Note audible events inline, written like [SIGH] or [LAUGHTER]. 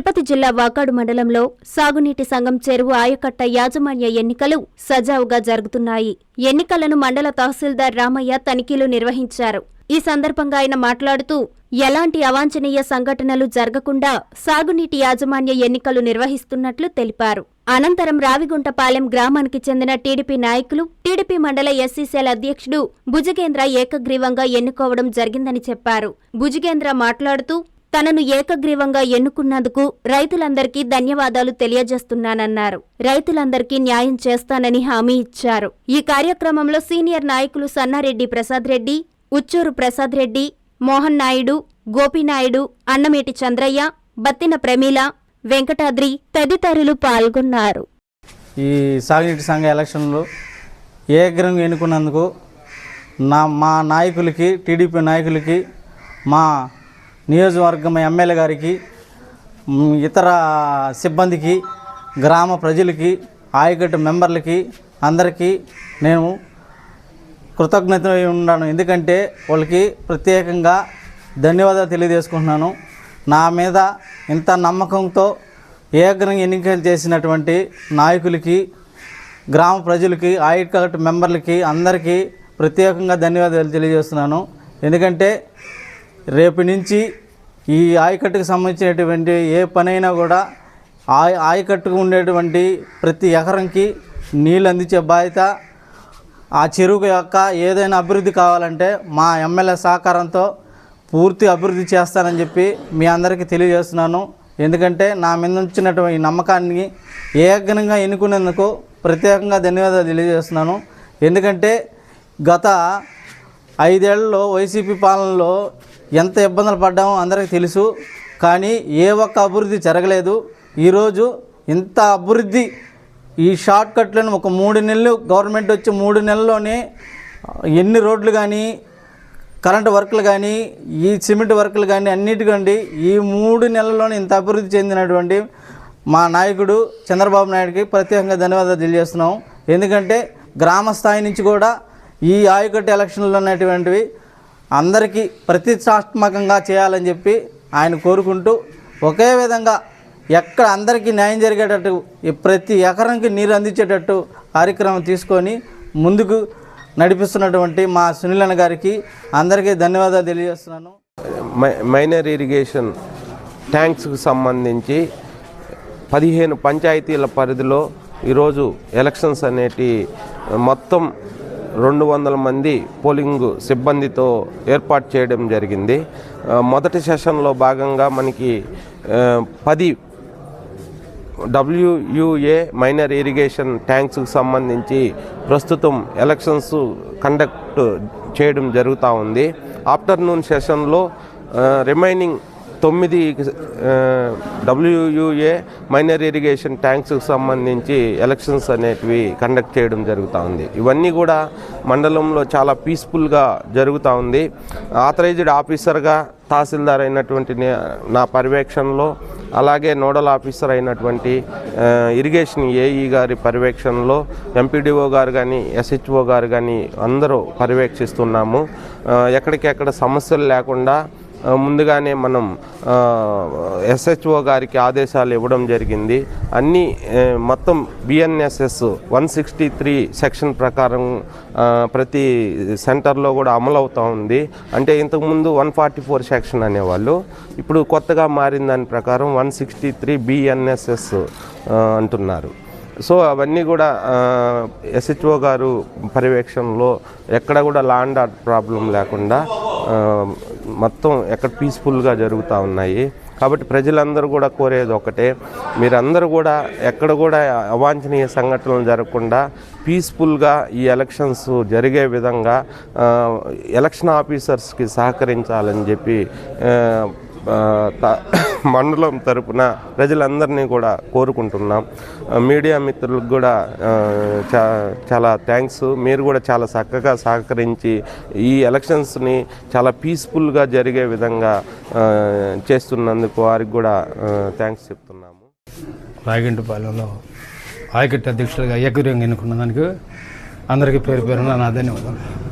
తిరుపతి జిల్లా వాకాడు మండలంలో సాగునీటి సంఘం చెరువు ఆయకట్ట యాజమాన్య ఎన్నికలు సజావుగా జరుగుతున్నాయి. ఎన్నికలను మండల తహసీల్దార్ రామయ్య తనిఖీలు నిర్వహించారు. ఈ సందర్భంగా ఆయన మాట్లాడుతూ ఎలాంటి అవాంఛనీయ సంఘటనలు జరగకుండా సాగునీటి యాజమాన్య ఎన్నికలు నిర్వహిస్తున్నట్లు తెలిపారు. అనంతరం రావిగుంటపాలెం గ్రామానికి చెందిన టీడీపీ నాయకులు టీడీపీ మండల ఎస్సీసీఎల్ అధ్యక్షుడు భుజగేంద్ర ఏకగ్రీవంగా ఎన్నుకోవడం జరిగిందని చెప్పారు. భుజగేంద్ర మాట్లాడుతూ తనను ఏకగ్రీవంగా ఎన్నుకున్నందుకు రైతులందరికీ ధన్యవాదాలు తెలియజేస్తున్నానన్నారు. రైతులందరికీ న్యాయం చేస్తానని హామీ ఇచ్చారు. ఈ కార్యక్రమంలో సీనియర్ నాయకులు సన్నారెడ్డి ప్రసాద్ రెడ్డి ఉచ్చూరు ప్రసాద్ రెడ్డి మోహన్ నాయుడు గోపినాయుడు అన్నమేటి చంద్రయ్య బత్తిన ప్రమీల వెంకటాద్రి తదితరులు పాల్గొన్నారు. ఈ సాగునీటి సంఘ ఎలక్షన్లో ఏకగ్రంగా ఎన్నుకున్నందుకు నా మా నాయకులకి టీడీపీ నాయకులకి మా నియోజకవర్గం ఎమ్మెల్యే గారికి ఇతర సిబ్బందికి గ్రామ ప్రజలకి ఆయకట్టు మెంబర్లకి అందరికీ నేను కృతజ్ఞత ఉన్నాను ఎందుకంటే వాళ్ళకి ప్రత్యేకంగా ధన్యవాదాలు తెలియజేసుకుంటున్నాను. నా మీద ఇంత నమ్మకంతో ఏకంగా ఎన్నికలు చేసినటువంటి నాయకులకి గ్రామ ప్రజలకి ఆయకట్టు మెంబర్లకి అందరికీ ప్రత్యేకంగా ధన్యవాదాలు తెలియజేస్తున్నాను. ఎందుకంటే రేపు నుంచి ఈ ఆయకట్టుకు సంబంధించినటువంటి ఏ పనైనా కూడా ఆయ ఆయకట్టుకు ఉండేటువంటి ప్రతి ఎకరంకి నీళ్ళు అందించే బాధ్యత ఆ చెరువు యొక్క ఏదైనా అభివృద్ధి కావాలంటే మా ఎమ్మెల్యే సహకారంతో పూర్తి అభివృద్ధి చేస్తానని చెప్పి మీ అందరికీ తెలియజేస్తున్నాను. ఎందుకంటే నా మీద ఉంచినటువంటి ఈ నమ్మకాన్ని ఏకగ్నంగా ఎన్నుకునేందుకు ప్రత్యేకంగా ధన్యవాదాలు తెలియజేస్తున్నాను. ఎందుకంటే గత ఐదేళ్ళలో వైసీపీ పాలనలో ఎంత ఇబ్బందులు పడ్డామో అందరికీ తెలుసు. కానీ ఏ ఒక్క అభివృద్ధి జరగలేదు. ఈరోజు ఇంత అభివృద్ధి ఈ షార్ట్ కట్లను ఒక మూడు నెలలు గవర్నమెంట్ వచ్చి మూడు నెలల్లోనే ఎన్ని రోడ్లు కానీ కరెంటు వర్కులు కానీ ఈ సిమెంట్ వర్కులు కానీ అన్నిటికండి ఈ మూడు నెలల్లోనే ఇంత అభివృద్ధి చెందినటువంటి మా నాయకుడు చంద్రబాబు నాయుడుకి ప్రత్యేకంగా ధన్యవాదాలు తెలియజేస్తున్నాం. ఎందుకంటే గ్రామ స్థాయి నుంచి కూడా ఈ ఆయకట్టు ఎలక్షన్లు ఉన్నటువంటివి అందరికీ ప్రతిష్టాత్మకంగా చేయాలని చెప్పి ఆయన కోరుకుంటూ ఒకే విధంగా ఎక్కడ అందరికీ న్యాయం జరిగేటట్టు ప్రతి ఎకరానికి నీరు అందించేటట్టు కార్యక్రమం తీసుకొని ముందుకు నడిపిస్తున్నటువంటి మా సునీలన్న గారికి అందరికీ ధన్యవాదాలు తెలియజేస్తున్నాను. మై- మైనర్ ఇరిగేషన్ ట్యాంక్స్కు సంబంధించి పదిహేను పంచాయతీల పరిధిలో ఈరోజు ఎలక్షన్స్ అనేటి మొత్తం రెండు వందల మంది పోలింగ్ సిబ్బందితో ఏర్పాటు చేయడం జరిగింది. మొదటి సెషన్లో భాగంగా మనకి పది డబ్ల్యూయుఏ మైనర్ ఇరిగేషన్ ట్యాంక్స్కి సంబంధించి ప్రస్తుతం ఎలక్షన్స్ కండక్ట్ చేయడం జరుగుతూ ఉంది. ఆఫ్టర్నూన్ సెషన్లో రిమైనింగ్ తొమ్మిది డబ్ల్యూయుఏ మైనర్ ఇరిగేషన్ ట్యాంక్స్కి సంబంధించి ఎలక్షన్స్ అనేటివి కండక్ట్ చేయడం జరుగుతూ ఉంది. ఇవన్నీ కూడా మండలంలో చాలా పీస్ఫుల్గా జరుగుతూ ఉంది. ఆథరైజ్డ్ ఆఫీసర్గా తహసీల్దార్ అయినటువంటి నా పర్యవేక్షణలో అలాగే నోడల్ ఆఫీసర్ అయినటువంటి ఇరిగేషన్ ఏఈ గారి పర్యవేక్షణలో ఎంపీడీఓ గారు కానీ ఎస్హెచ్ఓ గారు కానీ అందరూ పర్యవేక్షిస్తున్నాము. ఎక్కడికెక్కడ సమస్యలు లేకుండా ముందుగానే మనం ఎస్హెచ్ఓ గారికి ఆదేశాలు ఇవ్వడం జరిగింది. అన్నీ మొత్తం BNSS one sixty three section ప్రకారం ప్రతి సెంటర్లో కూడా అమలు ఉంది. అంటే ఇంతకుముందు వన్ ఫార్టీ ఫోర్ సెక్షన్ అనేవాళ్ళు. ఇప్పుడు కొత్తగా మారిన దాని ప్రకారం వన్ సిక్స్టీ త్రీ బిఎన్ఎస్ఎస్ అంటున్నారు. సో అవన్నీ కూడా ఎస్హెచ్ఓ గారు పర్యవేక్షణలో ఎక్కడ కూడా లాండ్ ఆర్డర్ ప్రాబ్లం లేకుండా మొత్తం ఎక్కడ పీస్ఫుల్గా జరుగుతూ ఉన్నాయి. కాబట్టి ప్రజలందరూ కూడా కోరేది ఒకటే మీరందరూ కూడా ఎక్కడ కూడా అవాంఛనీయ సంఘటనలు జరగకుండా పీస్ఫుల్గా ఈ ఎలక్షన్స్ జరిగే విధంగా ఎలక్షన్ ఆఫీసర్స్కి సహకరించాలని చెప్పి [COUGHS] మండలం తరపున ప్రజలందరినీ కూడా కోరుకుంటున్నాం. మీడియా మిత్రులకు కూడా చా చాలా థ్యాంక్స్. మీరు కూడా చాలా చక్కగా సహకరించి ఈ ఎలక్షన్స్ని చాలా పీస్ఫుల్గా జరిగే విధంగా చేస్తున్నందుకు వారికి కూడా థ్యాంక్స్ చెప్తున్నాము. రాగింటిపాలెంలో ఆయకట్టు అధ్యక్షులుగా ఏకగ్రీవంగా ఎన్నుకున్న దానికి అందరికీ పేరు పేరున నా ధన్యవాదాలు.